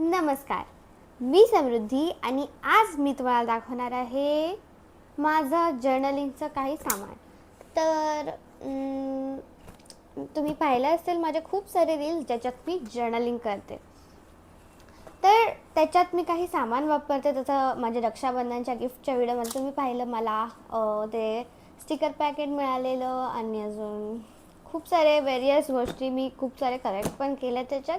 नमस्कार. मी समृद्धी आणि आज मी तुम्हाला दाखवणार आहे माझं जर्नलिंगचं काही सामान. तर तुम्ही पाहिलं असेल माझे खूप सारे रील्स ज्याच्यात मी जर्नलिंग करते. तर त्याच्यात मी काही सामान वापरते तसं माझ्या रक्षाबंधनच्या गिफ्टच्या व्हिडिओमध्ये तुम्ही पाहिलं मला ते स्टिकर पॅकेट मिळालेलं आणि अजून खूप सारे वेरियस गोष्टी मी खूप सारे कलेक्ट पण केल्या त्याच्यात.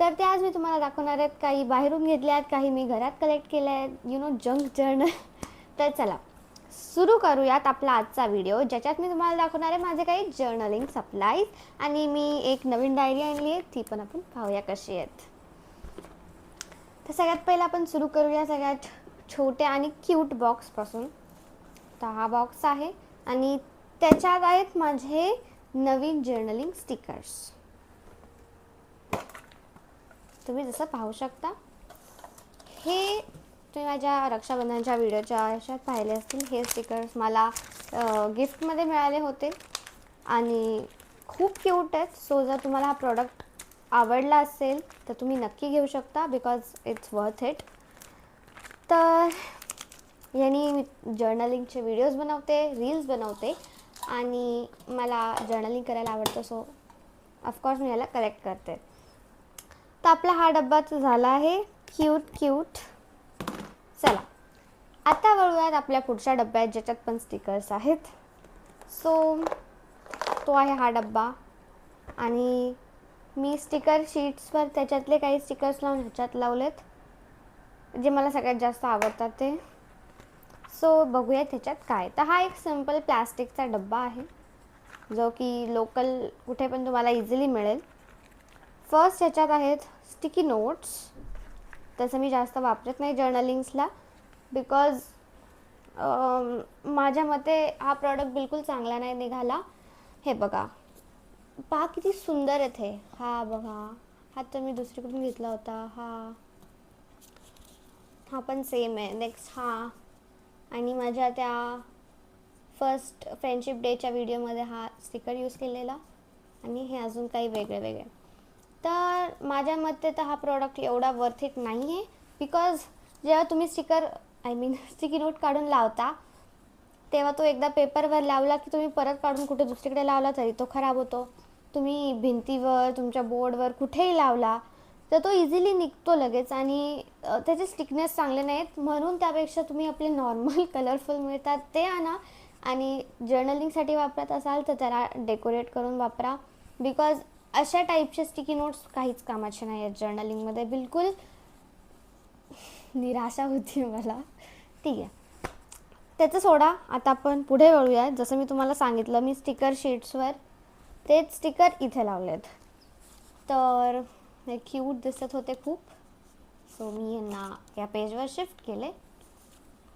तर ते आज मी तुम्हाला दाखवणार आहेत. काही बाहेरून घेतल्या आहेत काही मी घरात कलेक्ट केल्या आहेत. यु नो जंक जर्नल तर चला सुरू करूयात आपला आजचा व्हिडिओ ज्याच्यात मी तुम्हाला दाखवणार आहे माझे काही जर्नलिंग सप्लाईज आणि मी एक नवीन डायरी आणली आहे. ती पण आपण पाहूया कशी आहेत. तर सगळ्यात पहिलं आपण सुरू करूया सगळ्यात छोट्या आणि क्यूट बॉक्सपासून तर हा बॉक्स आहे आणि त्याच्यात आहेत माझे नवीन जर्नलिंग स्टिकर्स तुम्ही जसं पाहू शकता हे तुम्ही माझ्या रक्षाबंधनच्या व्हिडिओच्या ह्याच्यात पाहिले असतील. हे स्टिकर्स मला गिफ्टमध्ये मिळाले होते. आणि खूप क्यूट आहेत. सो जर तुम्हाला हा प्रॉडक्ट आवडला असेल तर तुम्ही नक्की घेऊ शकता बिकॉज इट्स वर्थ इट तर यांनी मी जर्नलिंगचे व्हिडिओज बनवते रील्स बनवते. आणि मला जर्नलिंग करायला आवडतं सो ऑफकोर्स मी याला कलेक्ट करते. तर आपला हा डब्बा तर झाला आहे. क्यूट क्यूट चला. आता वळूयात आपल्या पुढच्या डब्यात ज्याच्यात पण स्टिकर्स आहेत. सो तो आहे हा डब्बा. आणि मी स्टिकर शीट्सवर त्याच्यातले काही स्टिकर्स लावून ह्याच्यात लावलेत. जे मला सगळ्यात जास्त आवडतात ते. सो बघूया त्याच्यात काय. तर हा एक सिंपल प्लास्टिकचा डब्बा आहे. जो की लोकल कुठे पण तुम्हाला इझिली मिळेल. फर्स्ट ह्याच्यात आहेत स्टिकी नोट्स तसं मी जास्त वापरत नाही जर्नलिंग्सला बिकॉज माझ्या मते हा प्रॉडक्ट बिलकुल चांगला नाही निघाला. हे बघा. पहा किती सुंदर आहेत हे. हा बघा. हा तर मी दुसरीकडून घेतला होता. हा. हा पण सेम आहे. नेक्स्ट हा. आणि माझ्या त्या फर्स्ट फ्रेंडशिप डेच्या व्हिडिओमध्ये हा स्टिकर यूज केलेला. आणि हे अजून काही वेगळे वेगळे. तर माझ्या मते तर हा प्रॉडक्ट एवढा वर्थ इट नाही आहे बिकॉज जेव्हा तुम्ही sticker I mean sticky note काढून लावता तेव्हा तो एकदा पेपरवर लावला की तुम्ही परत काढून कुठे दुसरीकडे लावला तरी तो खराब होतो. तुम्ही भिंतीवर तुमच्या बोर्डवर कुठेही लावला तर तो इझिली निघतो लगेच आणि त्याचे स्टिकनेस चांगले नाहीत. म्हणून त्यापेक्षा तुम्ही आपले नॉर्मल कलरफुल मिळतात ते आणा आणि जर्नलिंगसाठी वापरत असाल तर त्याला डेकोरेट करून वापरा. बिकॉज अशा टाईपचे स्टिकी नोट्स काहीच कामाचे नाही आहेत जर्नलिंगमध्ये बिलकुल निराशा होती मला. ठीक आहे. त्याचं सोडा. आता आपण पुढे वळूया. जसं मी तुम्हाला सांगितलं मी स्टिकर शीट्सवर तेच स्टिकर इथे लावलेत. तर हे क्यूट दिसत होते खूप. सो मी यांना या पेजवर शिफ्ट केले.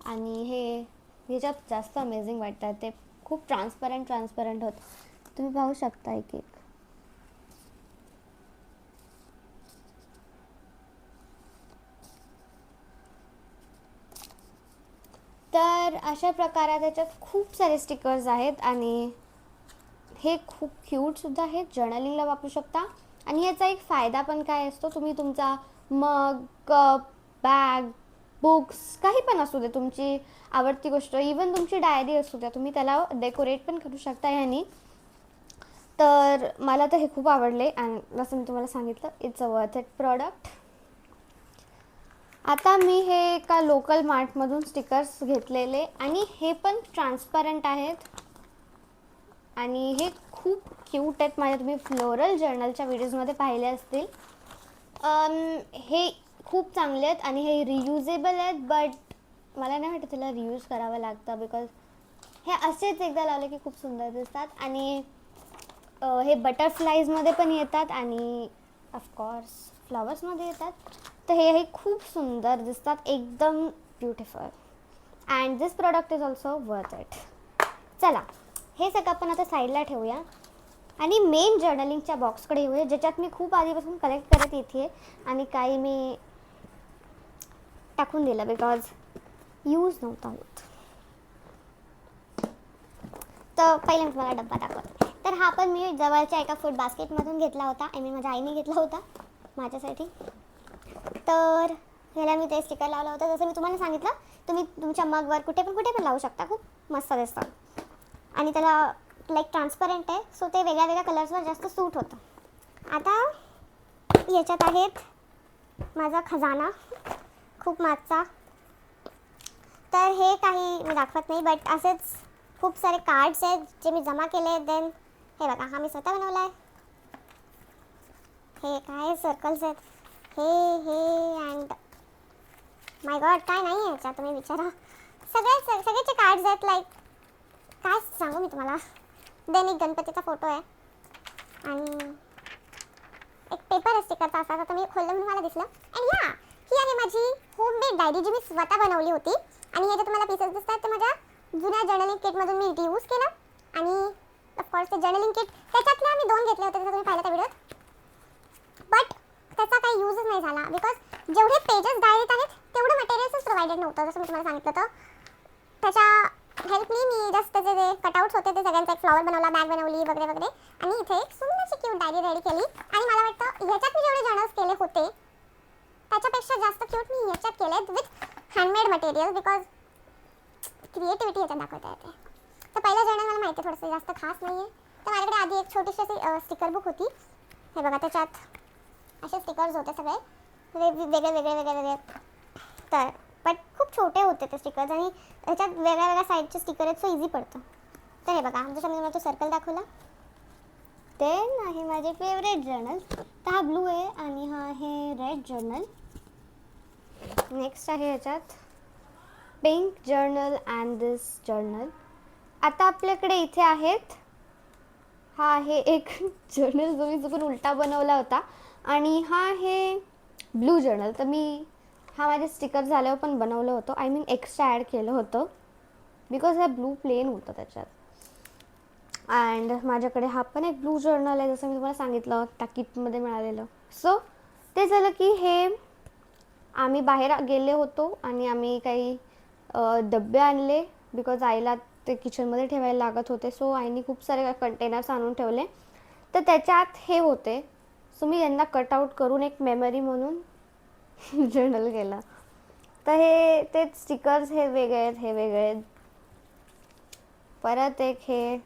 आणि हे ह्याच्यात जास्त अमेझिंग वाटतात. ते खूप ट्रान्सपरंट ट्रान्सपरंट होतं. तुम्ही पाहू शकता एक एक तर अशा प्रकारे त्याच्यात खूप सारे स्टिकर्स आहेत आणि हे खूप क्यूटसुद्धा आहेत. जर्नलिंगला वापरू शकता. आणि याचा एक फायदा पण काय असतो? तुम्ही तुमचा मग कप बॅग बुक्स काही पण असू दे तुमची आवडती गोष्ट इवन तुमची डायरी असू द्या तुम्ही त्याला डेकोरेट पण करू शकता ह्यानी. तर मला तर हे खूप आवडले आणि जसं मी तुम्हाला सांगितलं it's a worth it product आता मी हे एका लोकल मार्टमधून स्टिकर्स घेतलेले आणि हे पण ट्रान्सपरंट आहेत. आणि हे खूप क्यूट आहेत. माझ्या तुम्ही फ्लोरल जर्नलच्या व्हिडिओजमध्ये पाहिले असतील. हे खूप चांगले आहेत आणि हे रियुजेबल आहेत बट मला नाही वाटत त्याला रियूज करावं लागतं बिकॉज हे असेच एकदा लावले की खूप सुंदर दिसतात. आणि हे बटरफ्लाईजमध्ये पण येतात आणि ऑफकोर्स फ्लॉवर्समध्ये येतात. तर हे हे खूप सुंदर दिसतात. एकदम beautiful and this product is also worth it चला हे सगळं आपण आता साईडला ठेवूया. आणि मेन जर्नलिंगच्या बॉक्सकडे येऊया ज्याच्यात मी खूप आधीपासून कलेक्ट करत येते आणि काही मी टाकून दिलं बिकॉज यूज नव्हता होत. तर पहिले मी तुम्हाला डब्बा दाखवते तर हा पण मी जवळच्या एका फूड बास्केटमधून घेतला होता. आय मीन माझ्या आईने घेतला होता. माझ्यासाठी. तर ह्याला मी ते स्टिकर लावलं होतं. जसं मी तुम्हाला सांगितलं तुम्ही तुमच्या मगवर कुठे पण कुठे पण लावू शकता. खूप मस्त दिसतं. आणि त्याला लाईक ट्रान्सपरंट आहे. सो ते वेगळ्या वेगळ्या कलर्सवर जास्त सूट होतं. आता याच्यात आहेत माझा खजाना. खूप मागचा. तर हे काही मी दाखवत नाही बट असेच खूप सारे कार्ड्स आहेत जे मी जमा केले आहेत. देन हे बघा हा मी स्वतः बनवला आहे हे काय सर्कल्स आहेत. हे हे अँड माय गॉड काय नाही आहे याच्यात तुम्ही विचारा. सगळे सगळेचे कार्ड्स आहेत लाईक काय सांगू मी तुम्हाला. देन एक गणपतीचा फोटो आहे. आणि एक पेपर स्टिकरचा असा आता मी खोललं म्हणून मला दिसलं. आणि या ही आहे माझी होममेड डायरी जी मी स्वतः बनवली होती. आणि हे जे तुम्हाला पीसेस दिसतात ते माझ्या जुन्या जर्नलिंग किटमधून मी यूज केलं. आणि ऑफकोर्स ते जर्नलिंग किट त्याच्यातले आम्ही दोन घेतले होते जसं तुम्ही पाहिलं त्या व्हिडिओत काही यूजच नाही झाला. बिकॉज जेवढे पेजेस डायरेक्ट आहेत तेवढं मटेरियल्सच प्रोव्हाइडेड नव्हतं जसं मी तुम्हाला सांगितलं तर त्याच्या हेल्पनी मी जस्ट त्याचे जे कटआउट्स होते ते सगळ्यांचा एक फ्लॉवर बनवला बॅग बनवली वगैरे वगैरे. आणि इथे एक सुंदरशी क्यूट डायरी रेडी केली. आणि मला वाटतं ह्याच्यात मी जेवढे जर्नल्स केले होते त्याच्यापेक्षा जास्त क्यूट मी ह्याच्यात केले with handmade material because creativity ह्याच्यात दाखवता येते. तर पहिलं जर्नल मला माहिती आहे थोडंसं जास्त खास नाही आहे तर माझ्याकडे आधी एक छोटीशी अशी स्टिकर बुक होती. हे बघा त्याच्यात असे स्टिकर्स होते सगळे. वेगळे वेगळे वेगळे वेगळे. तर बट खूप छोटे होते ते स्टिकर्स आणि ह्याच्यात वेगळ्या वेगळ्या साईडचे स्टिकर आहेत सो इझी पडतं. तर हे बघा जसं मी तुम्हाला तो सर्कल दाखवला. देन आहे माझे फेवरेट जर्नल तर हा ब्लू आहे आणि हा आहे रेड जर्नल नेक्स्ट आहे ह्याच्यात pink journal and this journal आता आपल्याकडे इथे आहेत. हा आहे एक जर्नल जो मी चुकून उलटा बनवला होता. आणि हा आहे ब्लू जर्नल तर मी हा माझे स्टिकर झाल्यावर पण बनवलं होतं. आय मीन एक्स्ट्रा ॲड केलं होतं. बिकॉज हा ब्लू प्लेन होतं त्याच्यात. अँड माझ्याकडे हा पण एक ब्लू जर्नल आहे जसं मी तुम्हाला सांगितलं त्या किटमध्ये मिळालेलं. सो ते झालं की हे आम्ही बाहेर गेले होतो आणि आम्ही काही डब्बे डबे आणले. बिकॉज आईला ते किचनमध्ये ठेवायला लागत होते. सो आईने खूप सारे कंटेनर्स आणून ठेवले. तर त्याच्यात हे होते. सो मी यांना कटआउट करून एक मेमरी म्हणून जर्नल केलं. तर हे ते स्टिकर्स हे वेगळे आहेत हे वेगळे आहेत. परत एक हे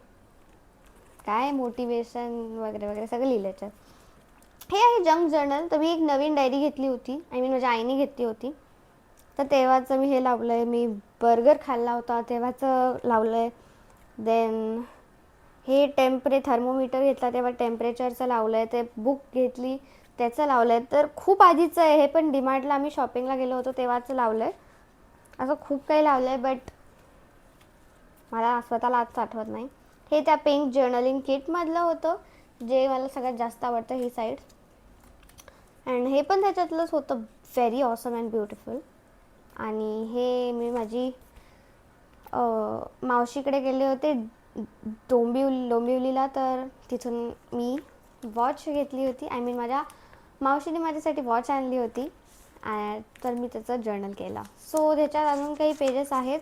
काय मोटिवेशन वगैरे वगैरे सगळं लिहिलं याच्यात. हे आहे जंक जर्नल तर मी एक नवीन डायरी घेतली होती. आय मीन माझ्या आईने घेतली होती. तर तेव्हाचं मी हे लावलं आहे मी बर्गर खाल्ला होता तेव्हाचं लावलं आहे देन हे टेम्परे थर्मोमीटर घेतला तेव्हा टेम्परेचरचं लावलं आहे ते बुक घेतली त्याचं लावलं आहे तर खूप आधीचं आहे हे पण डिमार्टला आम्ही शॉपिंगला गेलो होतो तेव्हाच लावलं आहे असं खूप काही लावलं आहे बट मला स्वतःला आज आठवत नाही. हे त्या पिंक जर्नलिंग किटमधलं होतं जे मला सगळ्यात जास्त आवडतं ही साईड अँड हे पण त्याच्यातलंच होतं व्हेरी ऑसम अँड ब्युटिफुल आणि हे मी माझी मावशीकडे गेले होते डोंबिवली डोंबिवलीला तर तिथून मी वॉच घेतली होती. आय मीन माझ्या मावशीने माझ्यासाठी वॉच आणली होती. तर मी त्याचं जर्नल केला. सो त्याच्यात अजून काही पेजेस आहेत.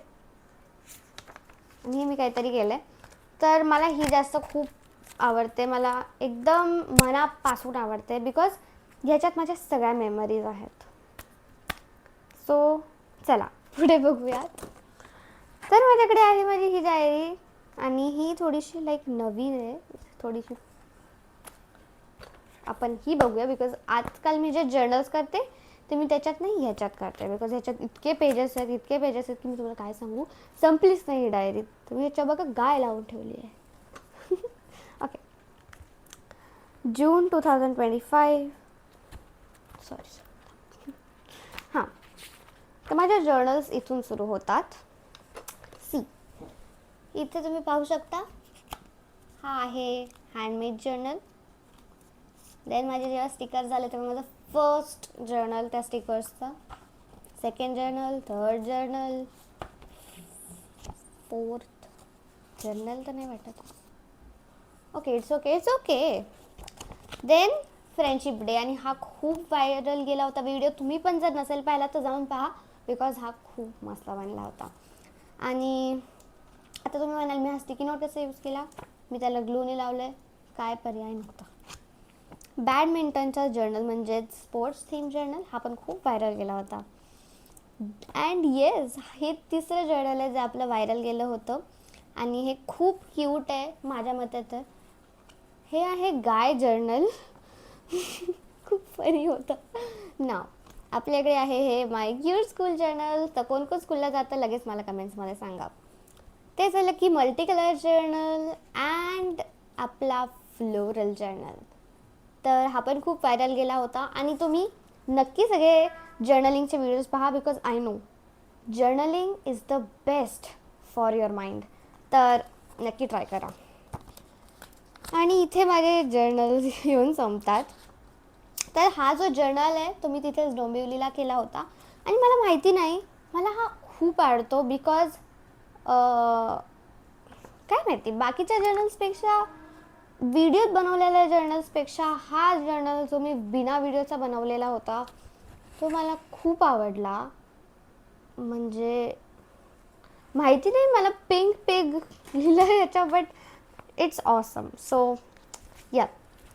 आणि हे मी काहीतरी केलं आहे तर मला ही जास्त खूप आवडते. मला एकदम मनापासून आवडते बिकॉज ह्याच्यात माझ्या सगळ्या मेमरीज आहेत. सो चला. पुढे बघूयात. तर माझ्याकडे आहे माझी ही डायरी आणि ही थोडीशी लाईक नवीन आहे. थोडीशी आपण ही बघूया बिकॉज आजकाल मी जे जर्नल्स करते ते मी त्याच्यात नाही ह्याच्यात करते. बिकॉज ह्याच्यात इतके पेजेस आहेत इतके पेजेस आहेत की मी तुम्हाला काय सांगू? संपलीच नाही ही तुम्ही ह्याच्या बघा गाय लावून ठेवली आहे. Okay June two thousand twenty five sorry हां. तर माझ्या जर्नल्स इथून सुरू होतात. इथे तुम्ही पाहू शकता. हा आहे हँडमेड जर्नल देन माझे जेव्हा स्टिकर झाले तेव्हा माझं फर्स्ट जर्नल त्या स्टिकर्सचा second journal third journal fourth journal तर नाही वाटत. Okay it's okay it's okay then friendship day आणि हा खूप व्हायरल गेला होता. व्हिडिओ तुम्ही पण जर नसेल पाहिला तर जाऊन पहा बिकॉज हा खूप मस्त बनला होता. आणि आता तुम्ही म्हणाल मी हा स्टिकी नोट कसा यूज केला? मी त्याला ग्लूने लावलं आहे काय पर्याय नव्हता. बॅडमिंटनचा जर्नल म्हणजेच स्पोर्ट्स थीम जर्नल हा पण खूप व्हायरल गेला होता. अँड येस हे तिसरं जर्नल आहे जे आपलं व्हायरल गेलं होतं. आणि हे खूप क्यूट आहे माझ्या मते तर. हे आहे गाय जर्नल खूप फनी होतं. ना आपल्याकडे आहे hey my cute school journal तर कोण कोण स्कूलला जातं? लगेच मला कमेंट्समध्ये सांगा. ते झालं की मल्टी कलर जर्नल अँड आपला फ्लोरल जर्नल तर हा पण खूप व्हायरल गेला होता आणि तुम्ही नक्की सगळे जर्नलिंगचे व्हिडिओज पहा because I know journaling is the best for your mind तर नक्की ट्राय करा. आणि इथे माझे जर्नल येऊन संपतात. तर हा जो जर्नल आहे तो मी तिथेच डोंबिवलीला केला होता. आणि मला माहिती नाही मला हा खूप आवडतो बिकॉज काय माहिती बाकीच्या जर्नल्सपेक्षा व्हिडिओत बनवलेल्या जर्नल्सपेक्षा हा जर्नल जो मी बिना व्हिडिओचा बनवलेला होता तो मला खूप आवडला. म्हणजे माहिती नाही मला पिंक पेग लिहिलं आहे याच्या बट इट्स ऑसम सो या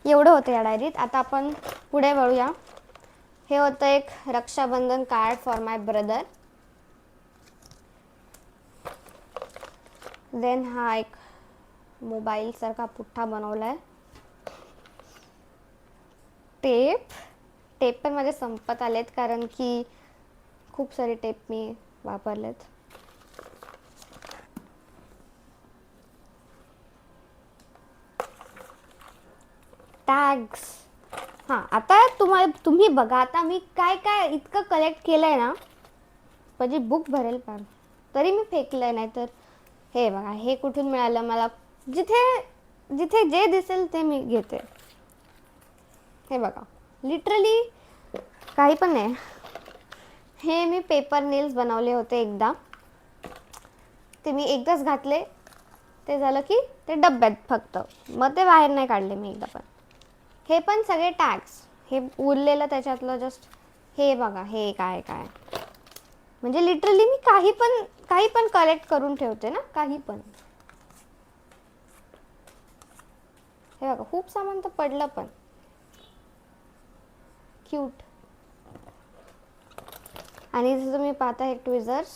एवढं होतं या डायरीत आता आपण पुढे वळूया. हे होतं एक Rakshabandhan card for my brother then हा एक मोबाईलसारखा पुठ्ठा बनवला आहे टेप टेप पण माझे संपत आलेत कारण की खूप सारे टेप मी वापरलेत. टॅग्स हां आता तुम्हाला तुम्ही बघा आता मी काय काय इतकं कलेक्ट केलं आहे ना माझी बुक भरेल पण. तरी मी फेकलं नाही तर हे बघा हे कुठून मिळालं मला? जिथे जिथे जे दिसेल ते मी घेते. हे बघा लिटरली काही पण नाही हे मी पेपर नेल्स बनवले होते एकदा. ते मी एकदाच घातले. ते झालं की ते डब्यात फक्त. मग ते बाहेर नाही काढले मी एकदा पण. हे पण सगळे टॅक्स हे उरलेलं त्याच्यातलं जस्ट हे बघा हे काय काय. म्हणजे लिटरली मी काही पण काही पण कलेक्ट करून ठेवते ना काही पण. हे बघा खूप सामान तर पडलं पण. क्यूट आणि जसं तुम्ही पाहता हे ट्विझर्स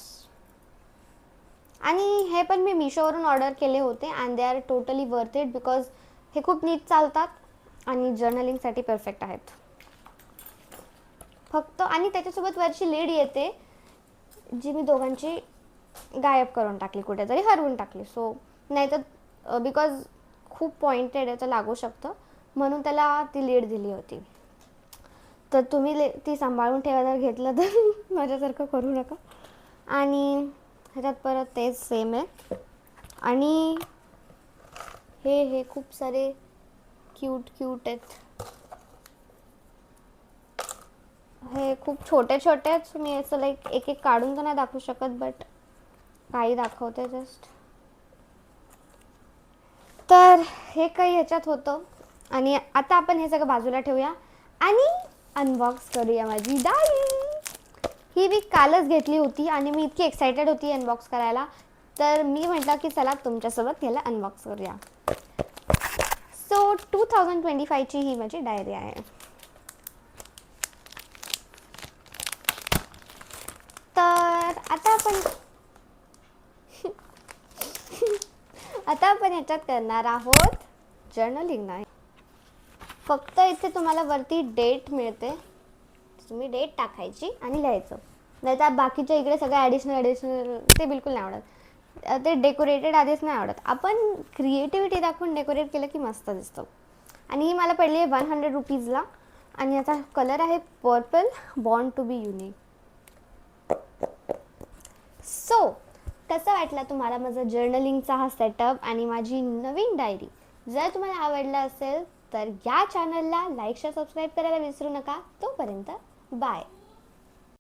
आणि हे पण मी मिशोवरून ऑर्डर केले होते and they are totally worth it because हे खूप नीट चालतात आणि जर्नलिंगसाठी परफेक्ट आहेत. फक्त आणि त्याच्यासोबत वरची लीड येते. जी मी दोघांची गायब करून टाकली कुठेतरी हरवून टाकली. सो नाही तर बिकॉज खूप पॉइंटेड आहे तर लागू शकतं. म्हणून त्याला ती लीड दिली होती. तर तुम्ही ले ती सांभाळून ठेवायला घेतलं तर. माझ्यासारखं करू नका. आणि ह्याच्यात परत तेच सेम आहे. आणि हे हे खूप सारे क्यूट क्यूट आहेत. हे खूप छोटे छोटे आहेत मी असं लाईक एक एक काढून तर नाही दाखवू शकत बट काही दाखवते जस्ट तर हे काही ह्याच्यात होतं. आणि आता आपण हे सगळं बाजूला ठेवूया. आणि अनबॉक्स करूया माझी डायरी ही मी कालच घेतली होती आणि मी इतकी एक्सायटेड होती अनबॉक्स करायला. तर मी म्हटलं की चला तुमच्यासोबत याला अनबॉक्स करूया. सो टू थाउजंड ट्वेंटी फायची ही माझी डायरी आहे तर आता आपण ह्याच्यात करणार आहोत जर्नलिंग नाही. फक्त इथे तुम्हाला वरती डेट मिळते. तुम्ही डेट टाकायची आणि लिहायचं. नाही तर बाकीच्या इकडे सगळं ॲडिशनल ॲडिशनल ते बिलकुल नाही आवडत. ते डेकोरेटेड आधीच नाही आवडत. आपण क्रिएटिव्हिटी दाखवून डेकोरेट केलं की मस्त दिसतं. आणि ही मला पडली आहे वन हंड्रेड रुपीजला आणि याचा कलर आहे purple bound to be unique so कसं वाटलं तुम्हाला माझा जर्नलिंगचा हा सेटअप आणि माझी नवीन डायरी जर तुम्हाला आवडलं असेल तर या चॅनलला लाईक शेअर सबस्क्राईब करायला विसरू नका. तोपर्यंत बाय